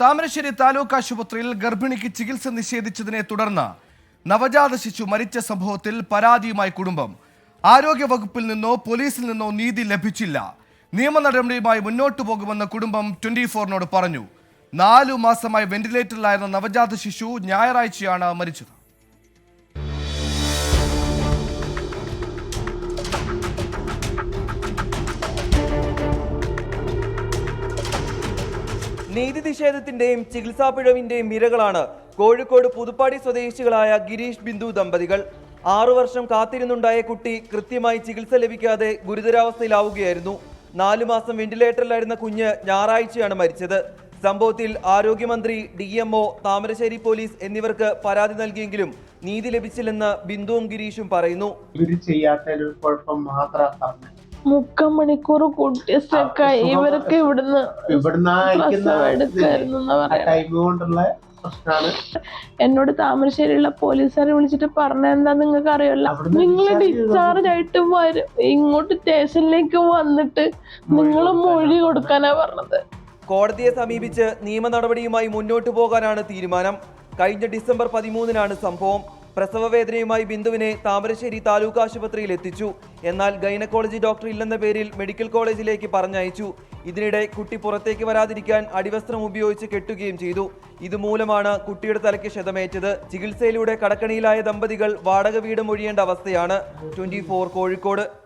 താമരശ്ശേരി താലൂക്ക് ആശുപത്രിയിൽ ഗർഭിണിക്ക് ചികിത്സ നിഷേധിച്ചതിനെ തുടർന്ന് നവജാത ശിശു മരിച്ച സംഭവത്തിൽ പരാതിയുമായി കുടുംബം. ആരോഗ്യ വകുപ്പിൽ നിന്നോ പോലീസിൽ നിന്നോ നീതി ലഭിച്ചില്ല. നിയമ നടപടിയുമായി മുന്നോട്ടു പോകുമെന്ന് കുടുംബം ട്വന്റി ഫോറിനോട് പറഞ്ഞു. നാലു മാസമായി വെന്റിലേറ്ററിലായിരുന്ന നവജാത ശിശു ഞായറാഴ്ചയാണ് മരിച്ചത്. നീതി നിഷേധത്തിന്റെയും ചികിത്സാ പിഴവിന്റെയും ഇരകളാണ് കോഴിക്കോട് പുതുപ്പാടി സ്വദേശികളായ ഗിരീഷ് ബിന്ദു ദമ്പതികൾ. ആറു വർഷം കാത്തിരുന്നുണ്ടായ കുട്ടി കൃത്യമായി ചികിത്സ ലഭിക്കാതെ ഗുരുതരാവസ്ഥയിലാവുകയായിരുന്നു. നാലു മാസം വെന്റിലേറ്ററിലായിരുന്ന കുഞ്ഞ് ഞായറാഴ്ചയാണ് മരിച്ചത്. സംഭവത്തിൽ ആരോഗ്യമന്ത്രി ഡി എംഒ താമരശ്ശേരി പോലീസ് എന്നിവർക്ക് പരാതി നൽകിയെങ്കിലും നീതി ലഭിച്ചില്ലെന്ന് ബിന്ദുവും ഗിരീഷും പറയുന്നു. ഇവർ ചെയ്യാത്ത ഒരു കുഴപ്പം മാത്രം പറഞ്ഞത് മുക്കാൽ മണിക്കൂർ കുട്ടി സ്റ്റക്കായി ഇവരൊക്കെ ഇവിടുന്ന് എടുക്കായിരുന്നു എന്നോട് താമരശ്ശേരിയുള്ള പോലീസുകാരെ വിളിച്ചിട്ട് പറഞ്ഞ എന്താ നിങ്ങൾക്ക് അറിയല്ല നിങ്ങൾ ഡിസ്ചാർജ് ആയിട്ട് വരും ഇങ്ങോട്ട് സ്റ്റേഷനിലേക്ക് വന്നിട്ട് നിങ്ങൾ മൊഴി കൊടുക്കാനാ പറഞ്ഞത്. കോടതിയെ സമീപിച്ച് നിയമ നടപടിയുമായി മുന്നോട്ടു പോകാനാണ് തീരുമാനം. കഴിഞ്ഞ ഡിസംബർ പതിമൂന്നിനാണ് സംഭവം. പ്രസവവേദനയുമായി ബിന്ദുവിനെ താമരശ്ശേരി താലൂക്ക് ആശുപത്രിയിൽ എത്തിച്ചു. എന്നാൽ ഗൈനക്കോളജി ഡോക്ടർ ഇല്ലെന്ന പേരിൽ മെഡിക്കൽ കോളേജിലേക്ക് പറഞ്ഞയച്ചു. ഇതിനിടെ കുട്ടി പുറത്തേക്ക് വരാതിരിക്കാൻ അടിവസ്ത്രം ഉപയോഗിച്ച് കെട്ടുകയും ചെയ്തു. ഇതുമൂലമാണ് കുട്ടിയുടെ തലയ്ക്ക് ക്ഷതമേറ്റത്. ചികിത്സയിലൂടെ കടക്കണിയിലായ ദമ്പതികൾ വാടക വീട് മൊഴിയേണ്ട അവസ്ഥയാണ്. ട്വന്റി കോഴിക്കോട്.